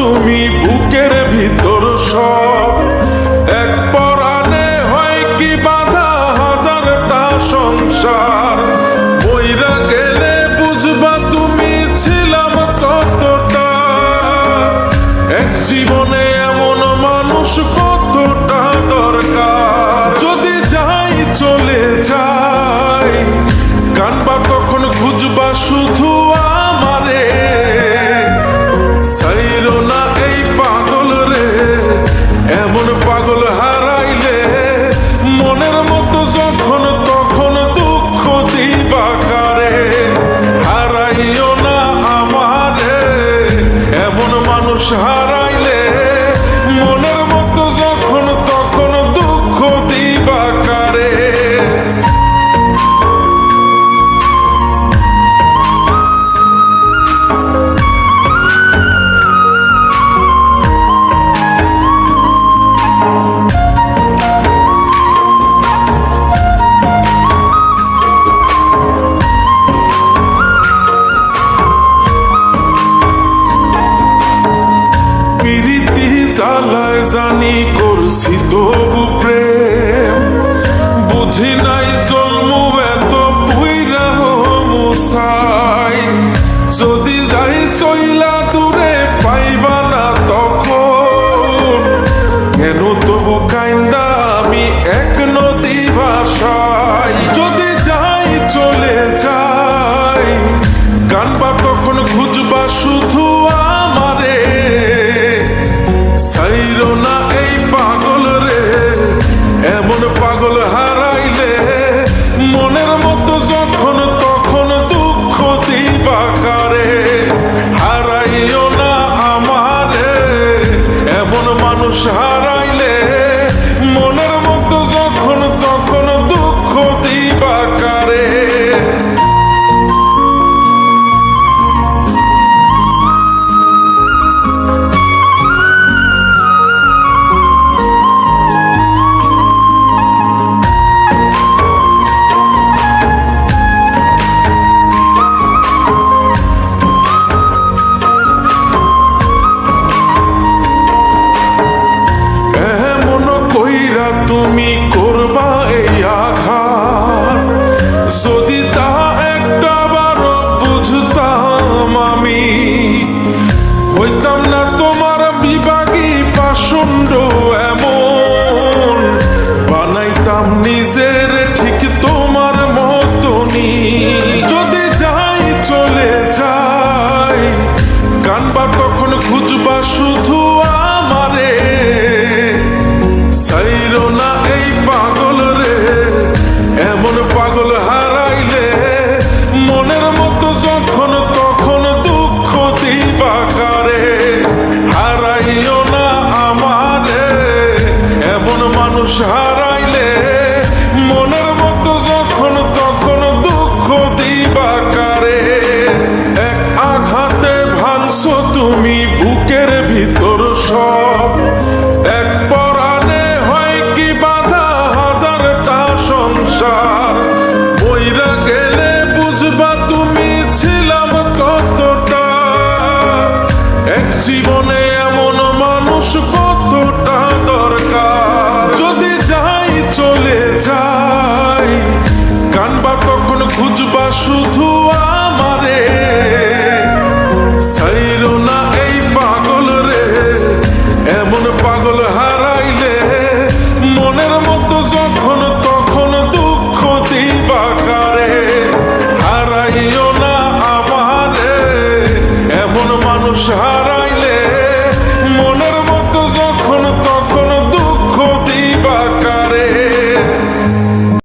তুমি জানি করছি তবু প্রেম। বুঝি নাই জন্ম এত পুইরা মুসাই যদি যাই চইলা Bruce Hall. নিজের ঠিক তোমার মতনই। যদি যাই চলে যাই। কানবা তখন খুঁজবা শুধু মানুষ হারা